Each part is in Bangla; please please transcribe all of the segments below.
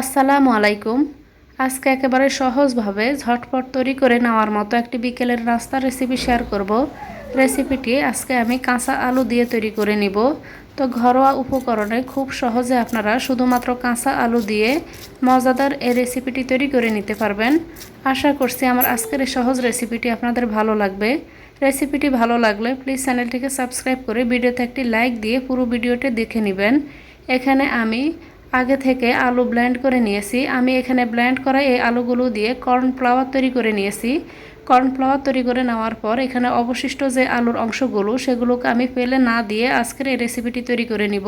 আসসালামু আলাইকুম। আজকে একেবারে সহজভাবে ঝটপট তৈরি করে নেওয়ার মতো একটি বিকেলের নাস্তার রেসিপি শেয়ার করব। রেসিপিটি আজকে আমি কাঁচা আলু দিয়ে তৈরি করে নিব। তো ঘরোয়া উপকরণে খুব সহজে আপনারা শুধুমাত্র কাঁচা আলু দিয়ে মজাদার এই রেসিপিটি তৈরি করে নিতে পারবেন। আশা করছি আমার আজকের এই সহজ রেসিপিটি আপনাদের ভালো লাগবে। রেসিপিটি ভালো লাগলে প্লিজ চ্যানেলটিকে সাবস্ক্রাইব করে ভিডিওতে একটি লাইক দিয়ে পুরো ভিডিওটি দেখে নেবেন। এখানে আমি আগে থেকে আলু ব্লেন্ড করে নিয়েছি। আমি এখানে ব্লেন্ড করা এই আলুগুলো দিয়ে কর্নফ্লাওয়ার তৈরি করে নিয়েছি। কর্নফ্লাওয়ার তৈরি করে নেওয়ার পর এখানে অবশিষ্ট যে আলুর অংশগুলো, সেগুলোকে আমি ফেলে না দিয়ে আজকের এই রেসিপিটি তৈরি করে নিব।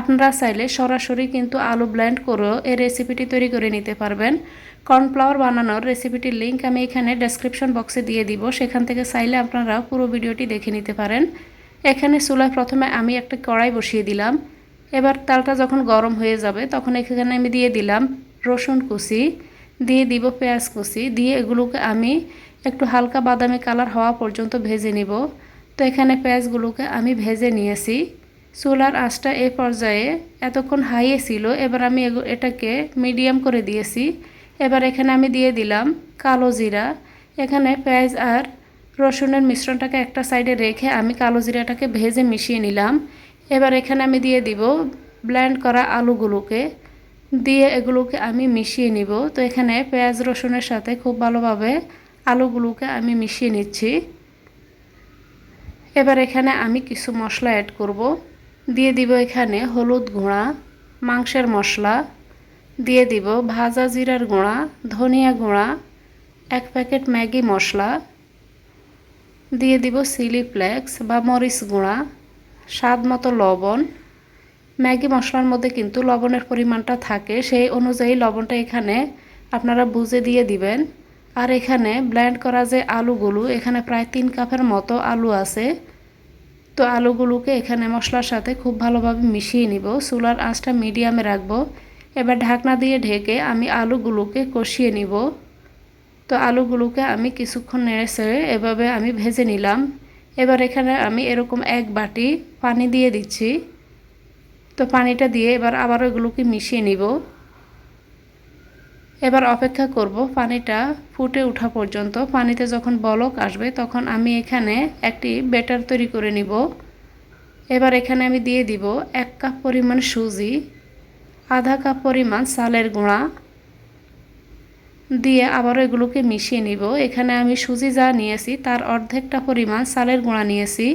আপনারা চাইলে সরাসরি কিন্তু আলু ব্লেন্ড করেও এই রেসিপিটি তৈরি করে নিতে পারবেন। কর্নফ্লাওয়ার বানানোর রেসিপিটির লিঙ্ক আমি এখানে ডেসক্রিপশন বক্সে দিয়ে দিব। সেখান থেকে চাইলে আপনারা পুরো ভিডিওটি দেখে নিতে পারেন। এখানে চুলায় প্রথমে আমি একটা কড়াই বসিয়ে দিলাম। এবার তালটা যখন গরম হয়ে যাবে, তখন এখানে আমি দিয়ে দিলাম রসুন কুচি, দিয়ে দিব পেঁয়াজ কুচি, দিয়ে এগুলোকে আমি একটু হালকা বাদামি কালার হওয়া পর্যন্ত ভেজে নিব। তো এখানে পেঁয়াজগুলোকে আমি ভেজে নিয়েছি। চুলার আঁচটা এ পর্যায়ে এতক্ষণ হাইয়ে ছিল, এবার আমি এটাকে মিডিয়াম করে দিয়েছি। এবার এখানে আমি দিয়ে দিলাম কালো জিরা। এখানে পেঁয়াজ আর রসুনের মিশ্রণটাকে একটা সাইডে রেখে আমি কালো জিরাটাকে ভেজে মিশিয়ে নিলাম। এবার এখানে আমি দিয়ে দিব ব্ল্যান্ড করা আলুগুলোকে। দিয়ে এগুলোকে আমি মিশিয়ে নিব। তো এখানে পেঁয়াজ, রসুনের সাথে খুব ভালোভাবে আলুগুলোকে আমি মিশিয়ে নিচ্ছি। এবার এখানে আমি কিছু মশলা অ্যাড করব। দিয়ে দিব এখানে হলুদ গুঁড়া, মাংসের মশলা। দিয়ে দিব ভাজা জিরার গুঁড়া, ধনিয়া গুঁড়া, এক প্যাকেট ম্যাগি মশলা। দিয়ে দিব সিলি ফ্লেক্স বা মরিচ গুঁড়া। স্বাদ মতো লবণ। ম্যাগি মশলার মধ্যে কিন্তু লবণের পরিমাণটা থাকে। সেই অনুযায়ী লবণটা এখানে আপনারা বুঝে দিয়ে দিবেন। আর এখানে ব্ল্যান্ড করা যে আলুগুলো, এখানে প্রায় তিন কাপের মতো আলু আছে। তো আলুগুলোকে এখানে মশলার সাথে খুব ভালোভাবে মিশিয়ে নিব। চুলার আঁচটা মিডিয়ামে রাখব। এবার ঢাকনা দিয়ে ঢেকে আমি আলুগুলোকে কষিয়ে নিব। তো আলুগুলোকে আমি কিছুক্ষণ নেড়ে সেড়ে এভাবে আমি ভেজে নিলাম। এবার এখানে আমি এরকম এক বাটি পানি দিয়ে দিচ্ছি। তো পানিটা দিয়ে এবার আবার ওইগুলোকে মিশিয়ে নিব। এবার অপেক্ষা করব পানিটা ফুটে ওঠা পর্যন্ত। পানিতে যখন বলক আসবে তখন আমি এখানে একটি ব্যাটার তৈরি করে নিব। এবার এখানে আমি দিয়ে দিব এক কাপ পরিমাণ সুজি, আধা কাপ পরিমাণ চালের গুঁড়া দিয়ে আবারও এগুলোকে মিশিয়ে নিব। এখানে আমি সুজি যা নিয়েছি, তার অর্ধেকটা পরিমাণ চালের গুঁড়া নিয়েছি।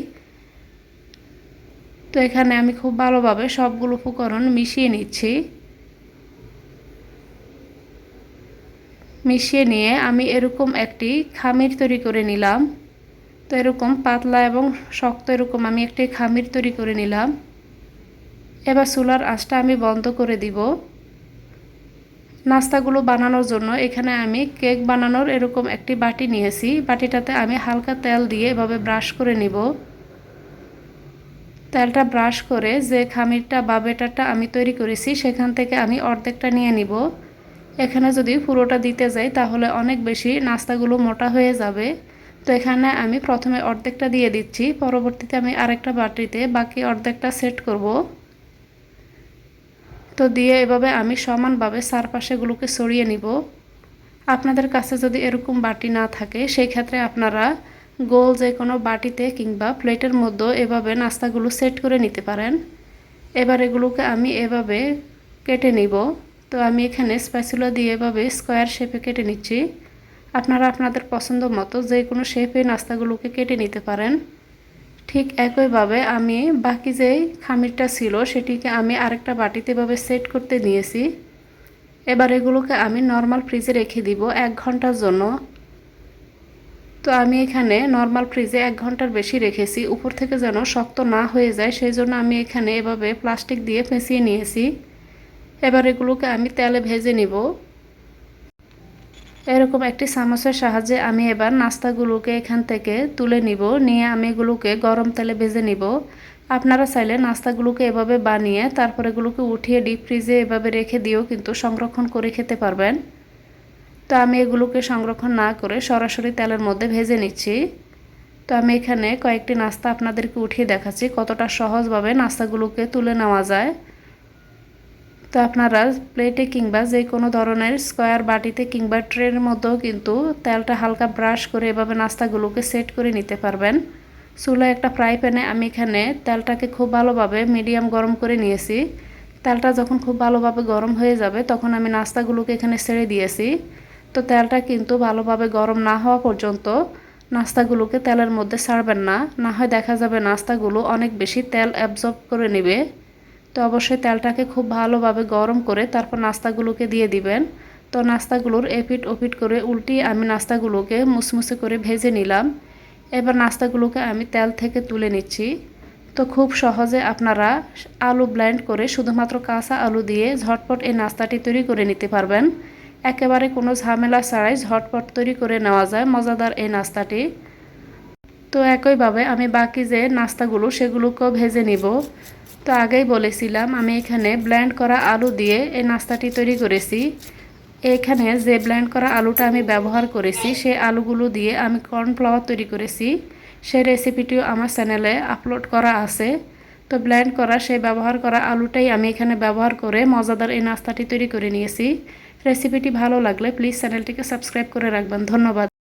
তো এখানে আমি খুব ভালোভাবে সবগুলো উপকরণ মিশিয়ে নিচ্ছি। মিশিয়ে নিয়ে আমি এরকম একটি খামির তৈরি করে নিলাম। তো এরকম পাতলা এবং শক্ত এরকম আমি একটি খামির তৈরি করে নিলাম। এবার চুলার আঁচটা আমি বন্ধ করে দিব। নাস্তাগুলো বানানোর জন্য এখানে আমি কেক বানানোর এরকম একটি বাটি নিয়েছি। বাটিটাতে আমি হালকা তেল দিয়ে এভাবে ব্রাশ করে নিব। তেলটা ব্রাশ করে যে খামিরটা বা বেটারটা আমি তৈরি করেছি, সেখান থেকে আমি অর্ধেকটা নিয়ে নিব। এখানে যদি পুরোটা দিতে যাই, তাহলে অনেক বেশি নাস্তাগুলো মোটা হয়ে যাবে। তো এখানে আমি প্রথমে অর্ধেকটা দিয়ে দিচ্ছি। পরবর্তীতে আমি আরেকটা বাটিতে বাকি অর্ধেকটা সেট করব। তো দিয়ে এভাবে আমি সমানভাবে চারপাশেগুলোকে সরিয়ে নিব। আপনাদের কাছে যদি এরকম বাটি না থাকে সেই ক্ষেত্রে আপনারা গোল যে কোনো বাটিতে কিংবা প্লেটের মধ্যে এভাবে নাস্তাগুলো সেট করে নিতে পারেন। এবার এগুলোকে আমি এভাবে কেটে নিব। তো আমি এখানে স্প্যাচুলা দিয়ে এভাবে স্কোয়ার শেপে কেটে নিচ্ছি। আপনারা আপনাদের পছন্দ মতো যে কোনো শেপে নাস্তাগুলোকে কেটে নিতে পারেন। ঠিক একইভাবে আমি বাকি যেই খামিরটা ছিল সেটিকে আমি আরেকটা বাটিতে এভাবে সেট করতে নিয়েছি। এবার এগুলোকে আমি নর্মাল ফ্রিজে রেখে দিব এক ঘণ্টার জন্য। তো আমি এখানে নর্মাল ফ্রিজে এক ঘণ্টার বেশি রেখেছি, উপর থেকে যেন শক্ত না হয়ে যায়, সেই জন্য আমি এখানে এভাবে প্লাস্টিক দিয়ে ফেঁসিয়ে নিয়েছি। এবার এগুলোকে আমি তেলে ভেজে নিব। এরকম একটি চামচের সাহায্যে আমি এবার নাস্তাগুলোকে এখান থেকে তুলে নিব। নিয়ে আমি এগুলোকে গরম তেলে ভেজে নিব। আপনারা চাইলে নাস্তাগুলোকে এভাবে বানিয়ে তারপর এগুলোকে উঠিয়ে ডিপ ফ্রিজে এভাবে রেখে দিয়েও কিন্তু সংরক্ষণ করে খেতে পারবেন। তো আমি এগুলোকে সংরক্ষণ না করে সরাসরি তেলের মধ্যে ভেজে নিচ্ছি। তো আমি এখানে কয়েকটি নাস্তা আপনাদেরকে উঠিয়ে দেখাচ্ছি কতটা সহজভাবে নাস্তাগুলোকে তুলে নেওয়া যায়। তো আপনারা প্লেটে কিংবা যে কোনো ধরনের স্কোয়ার বাটিতে কিংবা ট্রের মধ্যেও কিন্তু তেলটা হালকা ব্রাশ করে এভাবে নাস্তাগুলোকে সেট করে নিতে পারবেন। চুলায় একটা ফ্রাই প্যানে আমি এখানে তেলটাকে খুব ভালোভাবে মিডিয়াম গরম করে নিয়েছি। তেলটা যখন খুব ভালোভাবে গরম হয়ে যাবে, তখন আমি নাস্তাগুলোকে এখানে ছেড়ে দিয়েছি। তো তেলটা কিন্তু ভালোভাবে গরম না হওয়া পর্যন্ত নাস্তাগুলোকে তেলের মধ্যে ছাড়বেন না। না হয় দেখা যাবে নাস্তাগুলো অনেক বেশি তেল অ্যাবজর্ব করে নেবে। তো অবশ্যই তেলটাকে খুব ভালোভাবে গরম করে তারপর নাস্তাগুলোকে দিয়ে দিবেন। তো নাস্তাগুলোর এপিট ওপিট করে উল্টিয়ে আমি নাস্তাগুলোকে মুসমুসে করে ভেজে নিলাম। এবার নাস্তাগুলোকে আমি তেল থেকে তুলে নিচ্ছি। তো খুব সহজে আপনারা আলু ব্লেন্ড করে শুধুমাত্র কাঁচা আলু দিয়ে ঝটপট এই নাস্তাটি তৈরি করে নিতে পারবেন। একেবারে কোনো ঝামেলা ছাড়াই ঝটপট তৈরি করে নেওয়া যায় মজাদার এই নাস্তাটি। তো একইভাবে আমি বাকি যে নাস্তাগুলো সেগুলোকেও ভেজে নিব। তো আগেই বলেছিলাম, আমি এখানে ব্লেন্ড করা আলু দিয়ে এই নাস্তাটি তৈরি করেছি। এখানে যে ব্লেন্ড করা আলুটা আমি ব্যবহার করেছি, সেই আলুগুলো দিয়ে আমি কর্নফ্লাওয়ার তৈরি করেছি। সেই রেসিপিটিও আমার চ্যানেলে আপলোড করা আছে। তো ব্লেন্ড করা, সেই ব্যবহার করা আলুটাই আমি এখানে ব্যবহার করে মজাদার এই নাস্তাটি তৈরি করে নিয়েছি। রেসিপিটি ভালো লাগলে প্লিজ চ্যানেলটিকে সাবস্ক্রাইব করে রাখবেন। ধন্যবাদ।